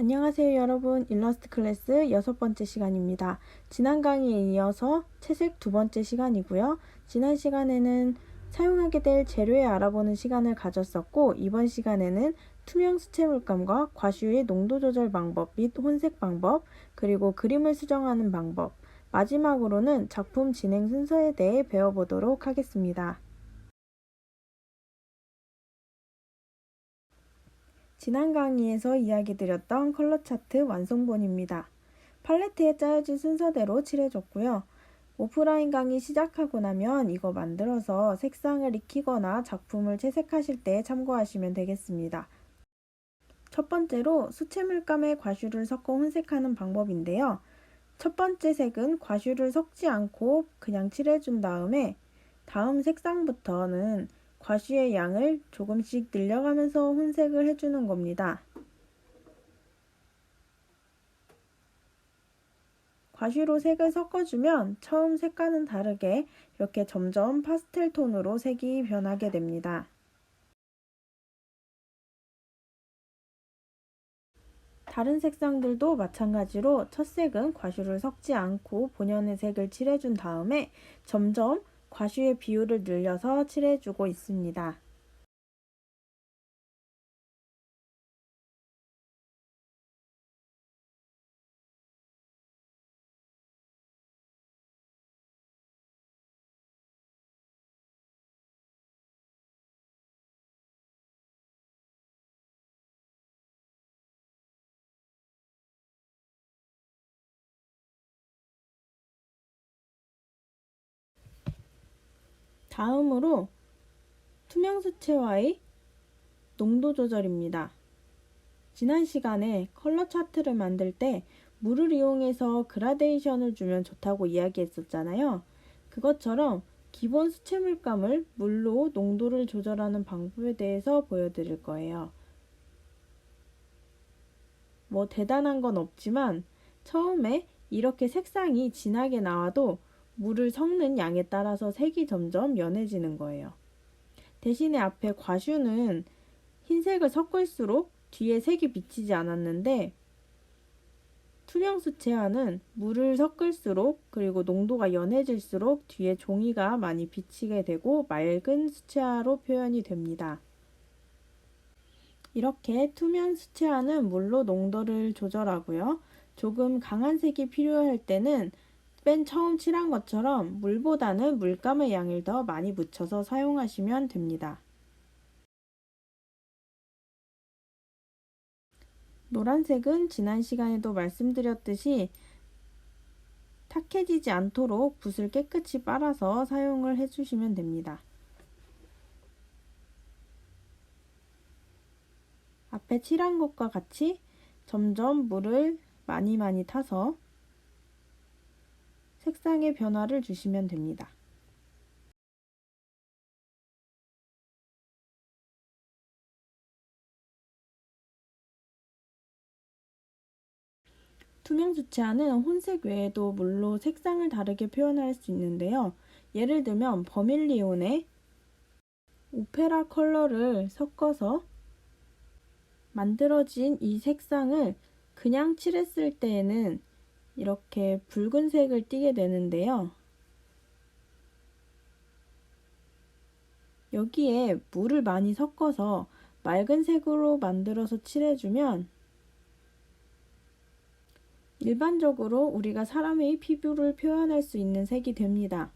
안녕하세요 여러분 일러스트 클래스 여섯 번째 시간입니다. 지난 강의에 이어서 채색 두 번째 시간이고요. 지난 시간에는 사용하게 될 재료에 알아보는 시간을 가졌었고 이번 시간에는 투명 수채 물감과 과슈의 농도 조절 방법 및 혼색 방법 그리고 그림을 수정하는 방법 마지막으로는 작품 진행 순서에 대해 배워보도록 하겠습니다. 지난 강의에서 이야기 드렸던 컬러 차트 완성본입니다. 팔레트에 짜여진 순서대로 칠해줬고요. 오프라인 강의 시작하고 나면 이거 만들어서 색상을 익히거나 작품을 채색하실 때 참고하시면 되겠습니다. 첫 번째로 수채 물감에 과슈를 섞어 혼색하는 방법인데요. 첫 번째 색은 과슈를 섞지 않고 그냥 칠해준 다음에 다음 색상부터는 과슈의 양을 조금씩 늘려가면서 혼색을 해주는 겁니다. 과슈로 색을 섞어주면 처음 색과는 다르게 이렇게 점점 파스텔 톤으로 색이 변하게 됩니다. 다른 색상들도 마찬가지로 첫 색은 과슈를 섞지 않고 본연의 색을 칠해준 다음에 점점 과슈의 비율을 늘려서 칠해주고 있습니다. 다음으로 투명 수채화의 농도 조절입니다. 지난 시간에 컬러 차트를 만들 때 물을 이용해서 그라데이션을 주면 좋다고 이야기했었잖아요. 그것처럼 기본 수채 물감을 물로 농도를 조절하는 방법에 대해서 보여드릴 거예요. 뭐 대단한 건 없지만 처음에 이렇게 색상이 진하게 나와도 물을 섞는 양에 따라서 색이 점점 연해지는 거예요. 대신에 앞에 과슈는 흰색을 섞을수록 뒤에 색이 비치지 않았는데 투명 수 채화는 물을 섞을수록 그리고 농도가 연해질수록 뒤에 종이가 많이 비치게 되고 맑은 수채화로 표현이 됩니다. 이렇게 투명 수채화는 물로 농도를 조절하고요. 조금 강한 색이 필요할 때는 맨 처음 칠한 것처럼 물보다는 물감의 양을 더 많이 묻혀서 사용하시면 됩니다. 노란색은 지난 시간에도 말씀드렸듯이 탁해지지 않도록 붓을 깨끗이 빨아서 사용을 해주시면 됩니다. 앞에 칠한 것과 같이 점점 물을 많이 많이 타서 색상의 변화를 주시면 됩니다. 투명 수채화는 혼색 외에도 물로 색상을 다르게 표현할 수 있는데요. 예를 들면 버밀리온에 오페라 컬러를 섞어서 만들어진 이 색상을 그냥 칠했을 때에는 이렇게 붉은색을 띠게 되는데요. 여기에 물을 많이 섞어서 맑은 색으로 만들어서 칠해주면 일반적으로 우리가 사람의 피부를 표현할 수 있는 색이 됩니다.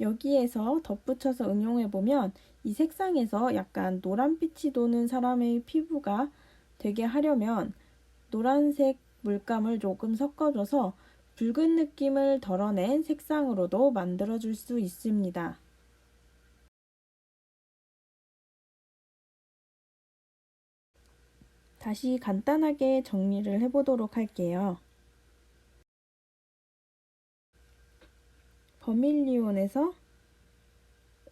여기에서 덧붙여서 응용해보면 이 색상에서 약간 노란빛이 도는 사람의 피부가 되게 하려면 노란색 물감을 조금 섞어줘서 붉은 느낌을 덜어낸 색상으로도 만들어줄 수 있습니다. 다시 간단하게 정리를 해보도록 할게요. 버밀리온에서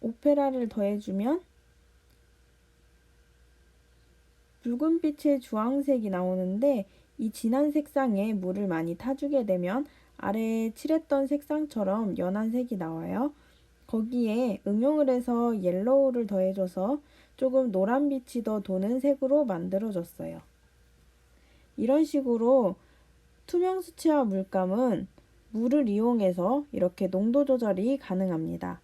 오페라를 더해주면 붉은빛의 주황색이 나오는데 이 진한 색상에 물을 많이 타주게 되면 아래에 칠했던 색상처럼 연한 색이 나와요. 거기에 응용을 해서 옐로우를 더해줘서 조금 노란빛이 더 도는 색으로 만들어줬어요. 이런 식으로 투명 수채화 물감은 물을 이용해서 이렇게 농도 조절이 가능합니다.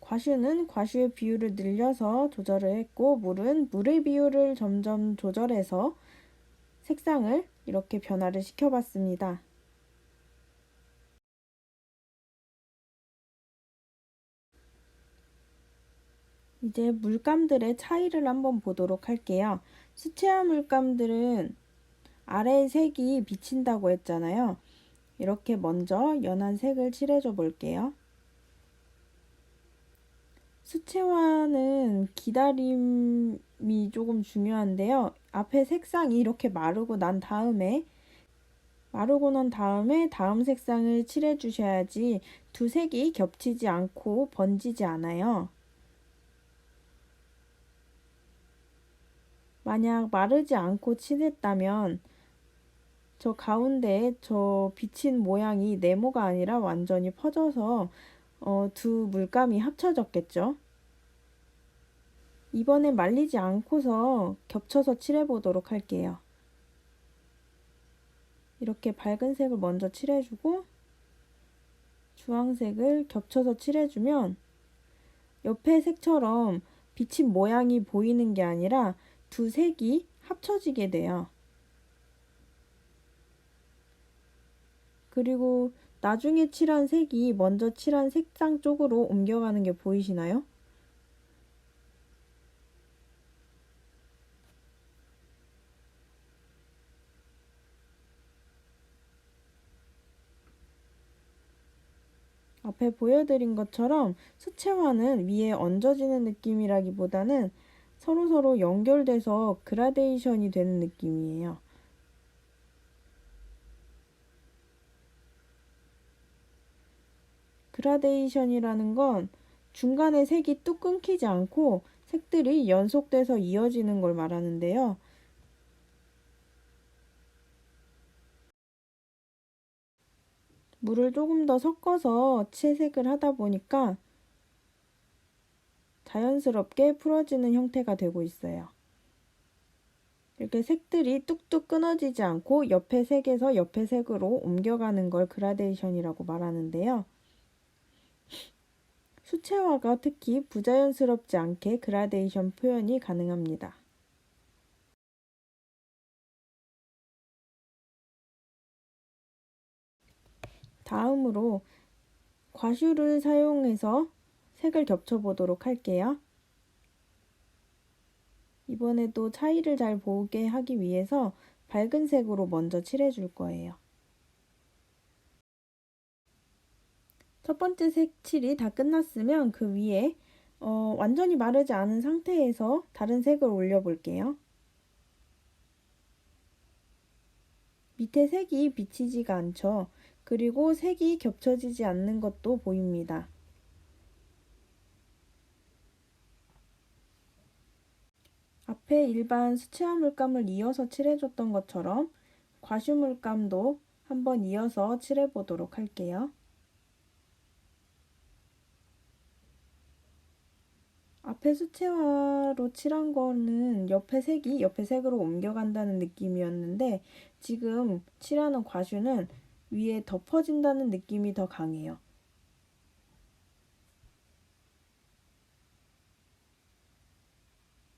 과슈는 과슈의 비율을 늘려서 조절을 했고 물은 물의 비율을 점점 조절해서 색상을 이렇게 변화를 시켜봤습니다. 이제 물감들의 차이를 한번 보도록 할게요. 수채화 물감들은 아래의 색이 비친다고 했잖아요. 이렇게 먼저 연한 색을 칠해줘 볼게요. 수채화는 기다림이 조금 중요한데요. 앞에 색상이 이렇게 마르고 난 다음에 마르고 난 다음에 다음 색상을 칠해 주셔야지 두 색이 겹치지 않고 번지지 않아요. 만약 마르지 않고 칠했다면 저 가운데 저 비친 모양이 네모가 아니라 완전히 퍼져서 어, 두 물감이 합쳐졌겠죠. 이번에 말리지 않고서 겹쳐서 칠해 보도록 할게요. 이렇게 밝은 색을 먼저 칠해주고 주황색을 겹쳐서 칠해주면 옆에 색처럼 비친 모양이 보이는 게 아니라 두 색이 합쳐지게 돼요. 그리고 나중에 칠한 색이 먼저 칠한 색상 쪽으로 옮겨가는 게 보이시나요? 앞에 보여드린 것처럼 수채화는 위에 얹어지는 느낌이라기보다는 서로서로 연결돼서 그라데이션이 되는 느낌이에요. 그라데이션이라는 건 중간에 색이 뚝 끊기지 않고 색들이 연속돼서 이어지는 걸 말하는데요. 물을 조금 더 섞어서 채색을 하다 보니까 자연스럽게 풀어지는 형태가 되고 있어요. 이렇게 색들이 뚝뚝 끊어지지 않고 옆에 색에서 옆에 색으로 옮겨가는 걸 그라데이션이라고 말하는데요. 수채화가 특히 부자연스럽지 않게 그라데이션 표현이 가능합니다. 다음으로 과슈를 사용해서 색을 겹쳐 보도록 할게요. 이번에도 차이를 잘 보게 하기 위해서 밝은 색으로 먼저 칠해 줄 거예요. 첫 번째 색칠이 다 끝났으면 그 위에 어, 완전히 마르지 않은 상태에서 다른 색을 올려 볼게요. 밑에 색이 비치지가 않죠. 그리고 색이 겹쳐지지 않는 것도 보입니다. 앞에 일반 수채화 물감을 이어서 칠해줬던 것처럼 과슈 물감도 한번 이어서 칠해보도록 할게요. 앞에 수채화로 칠한 거는 옆에 색이 옆에 색으로 옮겨간다는 느낌이었는데 지금 칠하는 과슈는 위에 덮어진다는 느낌이 더 강해요.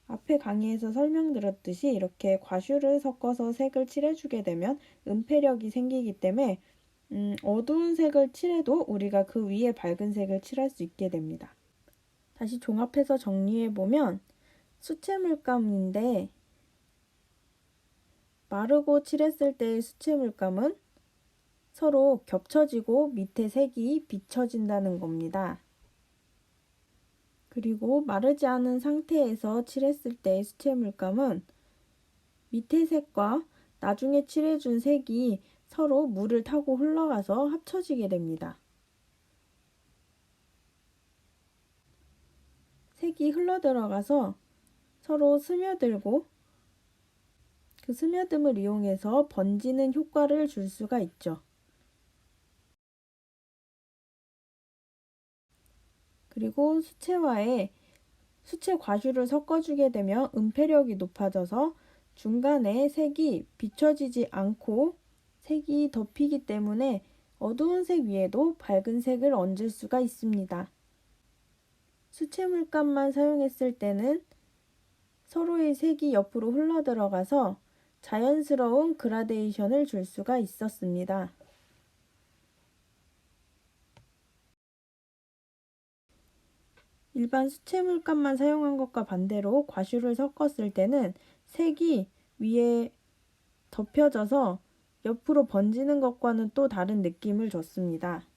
앞에 강의에서 설명드렸듯이 이렇게 과슈를 섞어서 색을 칠해주게 되면 은폐력이 생기기 때문에 음, 어두운 색을 칠해도 우리가 그 위에 밝은 색을 칠할 수 있게 됩니다. 다시 종합해서 정리해보면 수채 물감인데 마르고 칠했을 때의 수채 물감은 서로 겹쳐지고 밑에 색이 비춰진다는 겁니다. 그리고 마르지 않은 상태에서 칠했을 때의 수채 물감은 밑에 색과 나중에 칠해준 색이 서로 물을 타고 흘러가서 합쳐지게 됩니다. 색이 흘러들어가서 서로 스며들고 그 스며듦을 이용해서 번지는 효과를 줄 수가 있죠. 그리고 수채화에 수채 과슈를 섞어주게 되면 은폐력이 높아져서 중간에 색이 비춰지지 않고 색이 덮이기 때문에 어두운 색 위에도 밝은 색을 얹을 수가 있습니다. 수채 물감만 사용했을 때는 서로의 색이 옆으로 흘러 들어가서 자연스러운 그라데이션을 줄 수가 있었습니다. 일반 수채 물감만 사용한 것과 반대로 과슈를 섞었을 때는 색이 위에 덮여져서 옆으로 번지는 것과는 또 다른 느낌을 줬습니다.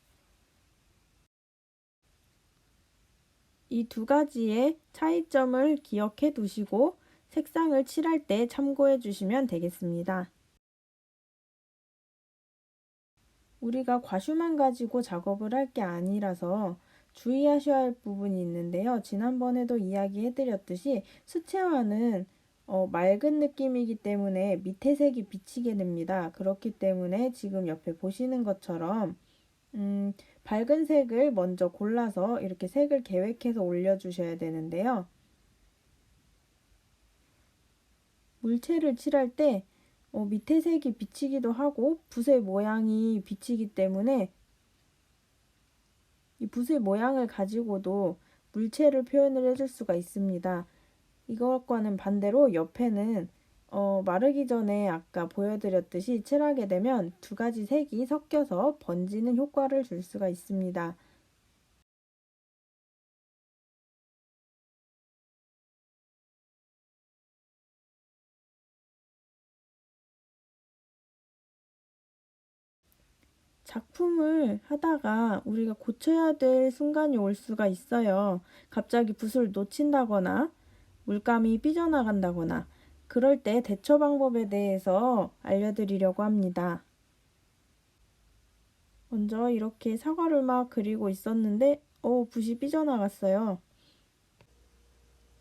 이 두 가지의 차이점을 기억해 두시고 색상을 칠할 때 참고해 주시면 되겠습니다. 우리가 과슈만 가지고 작업을 할 게 아니라서 주의하셔야 할 부분이 있는데요. 지난번에도 이야기해 드렸듯이 수채화는 어, 맑은 느낌이기 때문에 밑에 색이 비치게 됩니다. 그렇기 때문에 지금 옆에 보시는 것처럼 음, 밝은 색을 먼저 골라서 이렇게 색을 계획해서 올려주셔야 되는데요. 물체를 칠할 때 어, 밑에 색이 비치기도 하고 붓의 모양이 비치기 때문에 이 붓의 모양을 가지고도 물체를 표현을 해줄 수가 있습니다. 이것과는 반대로 옆에는 어, 마르기 전에 아까 보여드렸듯이 칠하게 되면 두 가지 색이 섞여서 번지는 효과를 줄 수가 있습니다. 작품을 하다가 우리가 고쳐야 될 순간이 올 수가 있어요. 갑자기 붓을 놓친다거나 물감이 삐져나간다거나 그럴 때 대처 방법에 대해서 알려드리려고 합니다. 먼저 이렇게 사과를 막 그리고 있었는데 어, 붓이 삐져나갔어요.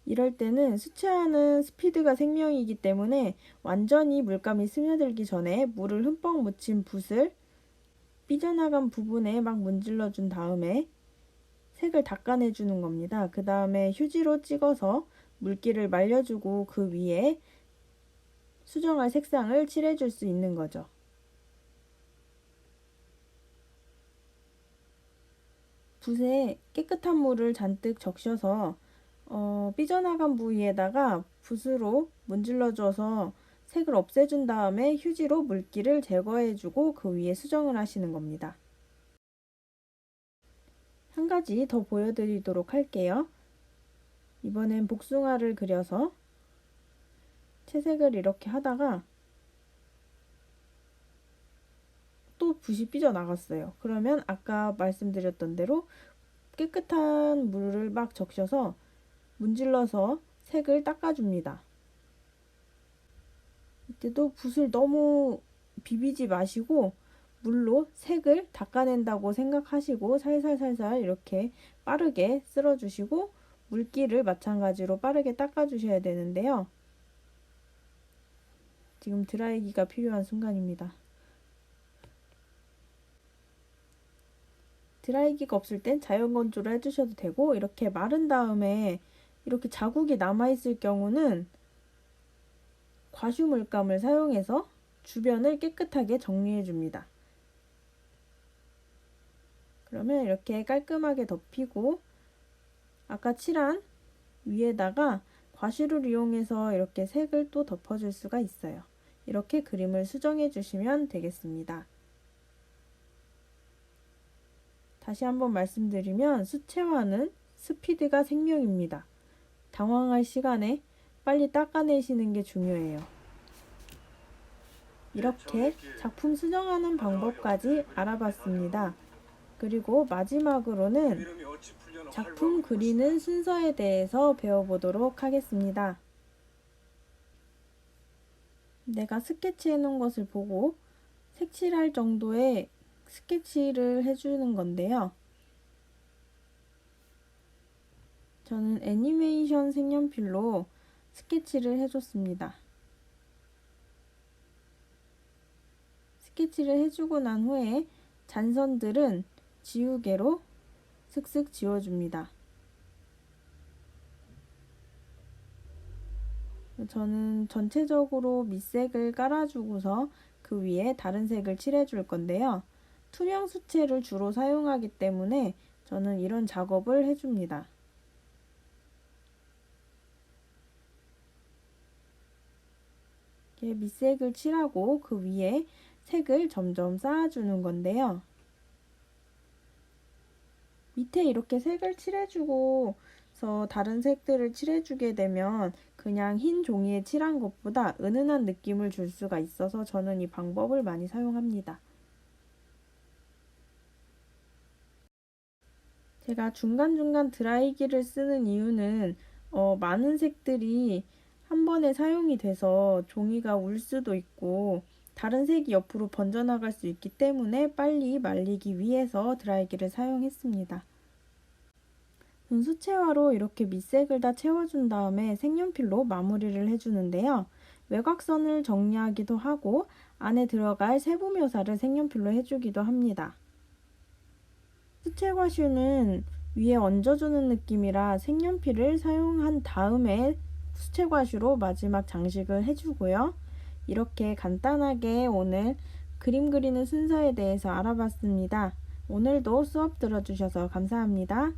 이럴 때는 수채화는 스피드가 생명이기 때문에 완전히 물감이 스며들기 전에 물을 흠뻑 묻힌 붓을 삐져나간 부분에 막 문질러 준 다음에 색을 닦아내 주는 겁니다. 그 다음에 휴지로 찍어서 물기를 말려주고 그 위에 수정할 색상을 칠해줄 수 있는 거죠. 붓에 깨끗한 물을 잔뜩 적셔서 어, 삐져나간 부위에다가 붓으로 문질러줘서 색을 없애준 다음에 휴지로 물기를 제거해주고 그 위에 수정을 하시는 겁니다. 한 가지 더 보여드리도록 할게요. 이번엔 복숭아를 그려서 채색을 이렇게 하다가 또 붓이 삐져나갔어요. 그러면 아까 말씀드렸던 대로 깨끗한 물을 막 적셔서 문질러서 색을 닦아줍니다. 이때도 붓을 너무 비비지 마시고 물로 색을 닦아낸다고 생각하시고 살살살살 이렇게 빠르게 쓸어주시고 물기를 마찬가지로 빠르게 닦아주셔야 되는데요. 지금 드라이기가 필요한 순간입니다. 드라이기가 없을 땐 자연 건조를 해주셔도 되고 이렇게 마른 다음에 이렇게 자국이 남아있을 경우는 과슈 물감을 사용해서 주변을 깨끗하게 정리해 줍니다. 그러면 이렇게 깔끔하게 덮이고 아까 칠한 위에다가 과슈를 이용해서 이렇게 색을 또 덮어줄 수가 있어요. 이렇게 그림을 수정해 주시면 되겠습니다. 다시 한번 말씀드리면 수채화는 스피드가 생명입니다. 당황할 시간에 빨리 닦아내시는 게 중요해요. 이렇게 작품 수정하는 방법까지 알아봤습니다. 그리고 마지막으로는 작품 그리는 순서에 대해서 배워보도록 하겠습니다. 내가 스케치해 놓은 것을 보고 색칠할 정도의 스케치를 해주는 건데요. 저는 애니메이션 색연필로 스케치를 해줬습니다. 스케치를 해주고 난 후에 잔선들은 지우개로 슥슥 지워줍니다. 저는 전체적으로 밑색을 깔아주고서 그 위에 다른 색을 칠해줄 건데요. 투명 수채를 주로 사용하기 때문에 저는 이런 작업을 해줍니다. 이렇게 밑색을 칠하고 그 위에 색을 점점 쌓아주는 건데요. 밑에 이렇게 색을 칠해주고 서 다른 색들을 칠해주게 되면 그냥 흰 종이에 칠한 것보다 은은한 느낌을 줄 수가 있어서 저는 이 방법을 많이 사용합니다. 제가 중간중간 드라이기를 쓰는 이유는 어, 많은 색들이 한 번에 사용이 돼서 종이가 울 수도 있고 다른 색이 옆으로 번져나갈 수 있기 때문에 빨리 말리기 위해서 드라이기를 사용했습니다. 수채화로 이렇게 밑색을 다 채워준 다음에 색연필로 마무리를 해주는데요. 외곽선을 정리하기도 하고 안에 들어갈 세부 묘사를 색연필로 해주기도 합니다. 수채과슈는 위에 얹어주는 느낌이라 색연필을 사용한 다음에 수채과슈로 마지막 장식을 해주고요. 이렇게 간단하게 오늘 그림 그리는 순서에 대해서 알아봤습니다. 오늘도 수업 들어주셔서 감사합니다.